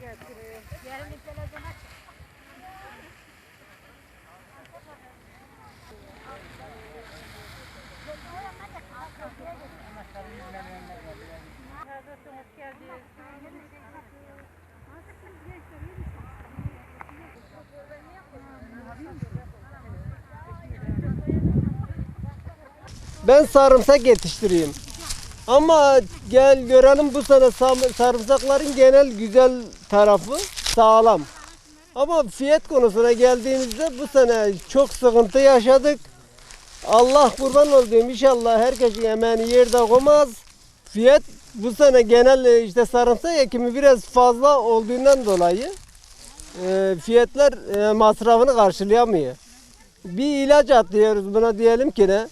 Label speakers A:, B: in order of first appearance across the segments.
A: getiriyor. Yarın bir televizyona çık.
B: Ben sarımsak yetiştireyim. Ama gel görelim bu sene sarımsakların genel güzel tarafı sağlam. Ama fiyat konusuna geldiğimizde bu sene çok sıkıntı yaşadık. Allah kurban olduğum inşallah herkesin emeğini yerde koymaz. Fiyat bu sene genel işte sarımsak ekimi biraz fazla olduğundan dolayı e, fiyatlar e, masrafını karşılayamıyor. Bir ilaç atlıyoruz buna diyelim ki ne?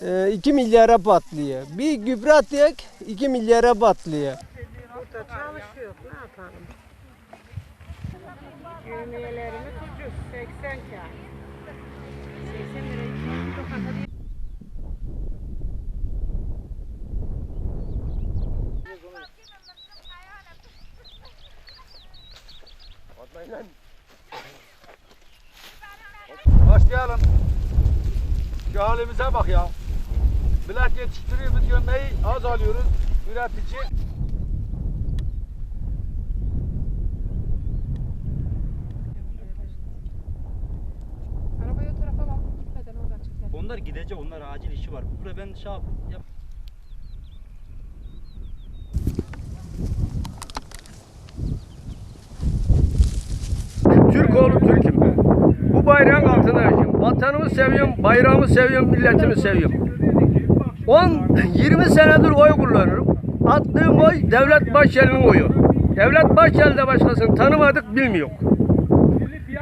B: 2 milyara patlıyor. Bir gübre atıyor 2 milyara patlıyor.
C: Çalışıyor. Ne yapalım? Yevmiyelerimiz ucuz. 80 kağıt. 80 lira.
D: Başlayalım. Şu halimize bak ya. Millet yetiştiriyor biz gömleği az alıyoruz. Üretici
E: Arabayı o tarafa bak. Gitmeden oradan çekelim.
F: Onlar gidecek, onlar acil işi var. Buraya ben şey yap, yap.
G: Türk oğlu Türk'üm. Bu bayrağın altında yaşıyorum. Vatanımı seviyorum, bayrağımı seviyorum, milletimi seviyorum. 10-20 senedir oy kullanırım. Attığım oy Devlet Bahçeli'nin oyu. Devlet Bahçeli de başkasını tanımadık, bilmiyor.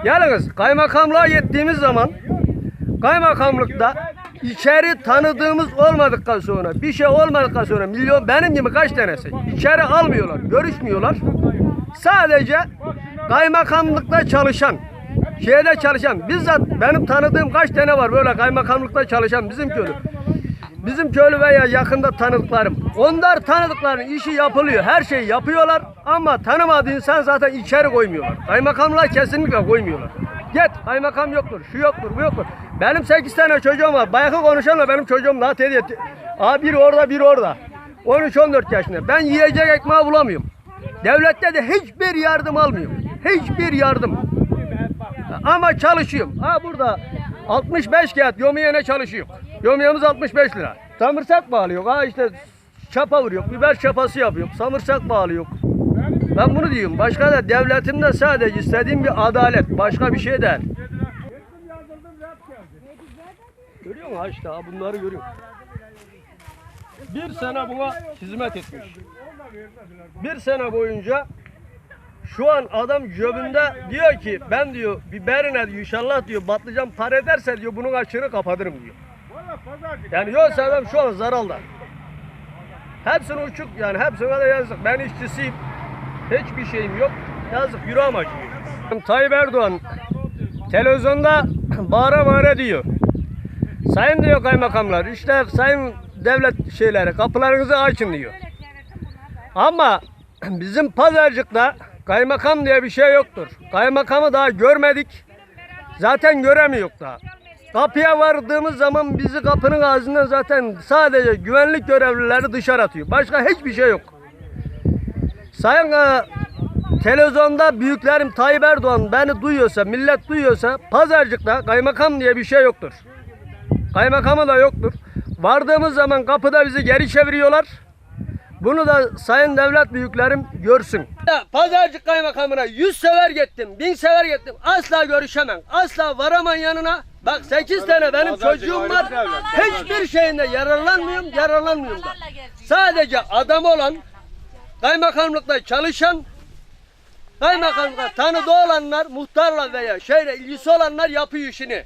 G: Yalnız kaymakamlığa gittiğimiz zaman kaymakamlıkta içeri tanıdığımız olmadıktan sonra, bir şey olmadıktan sonra milyon benim gibi kaç tanesi içeri almıyorlar, görüşmüyorlar. Sadece kaymakamlıkta çalışan, şeyde çalışan, bizzat benim tanıdığım kaç tane var böyle kaymakamlıkta çalışan bizim köylü. Bizim köylü veya yakında tanıdıklarım. Onlar tanıdıkların işi yapılıyor. Her şeyi yapıyorlar ama tanımadığı insan zaten içeri koymuyorlar. Kaymakamlığa kesinlikle koymuyorlar. Git kaymakam yoktur, şu yoktur, bu yoktur. Benim 8 tane çocuğum var. Bayakı konuşanla benim çocuğum daha tedi etti. Aa biri orada, biri orada. 13-14 yaşında. Ben yiyecek ekmeği bulamıyorum. Devlette de hiçbir yardım almıyorum. Hiçbir yardım. Ama çalışıyorum. Ha burada 65 kağıt yomiyene çalışıyor. Yomiyemiz 65 lira. Samırsak bağlıyor. Ha işte çapa vuruyor. Biber çapası yapıyor. Samırsak bağlıyor. Ben bunu diyorum. Başka da devletimde sadece istediğim bir adalet. Başka bir şey değil. Görüyor musun işte bunları görüyor. Bir sene buna hizmet etmiş. Bir sene boyunca şu an adam cebinde diyor ki ben diyor biberine diyor inşallah diyor patlıcan para ederse diyor bunun açığını kapatırım diyor. Yani yoksa adam şu an zararda. Hepsini uçuk yani hepsine de yazık. Ben işçisiyim. Hiçbir şeyim yok. Yazık yüreğim acıyor. Tayyip Erdoğan televizyonda bağıra bağıra diyor. Sayın diyor kaymakamlar işte sayın devlet şeyleri kapılarınızı açın diyor. Ama bizim pazarcıkta kaymakam diye bir şey yoktur. Kaymakamı daha görmedik. Zaten göremiyor da. Kapıya vardığımız zaman bizi kapının ağzından zaten sadece güvenlik görevlileri dışarı atıyor. Başka hiçbir şey yok. Sayın e, televizyonda büyüklerim Tayyip Erdoğan beni duyuyorsa, millet duyuyorsa pazarcıkta kaymakam diye bir şey yoktur. Kaymakamı da yoktur. Vardığımız zaman kapıda bizi geri çeviriyorlar. Bunu da sayın devlet büyüklerim görsün. Pazarcık kaymakamına 100 sever gittim, 1000 sever gittim. Asla görüşemem. Asla varamam yanına. Bak 8 tane benim çocuğum var. Hiçbir şeyinde yararlanmıyorum, yararlanmıyorum da. Sadece adam olan, kaymakamlıkta çalışan, kaymakamlıkta tanıdığı olanlar, muhtarla veya şeyle ilgisi olanlar yapıyor işini.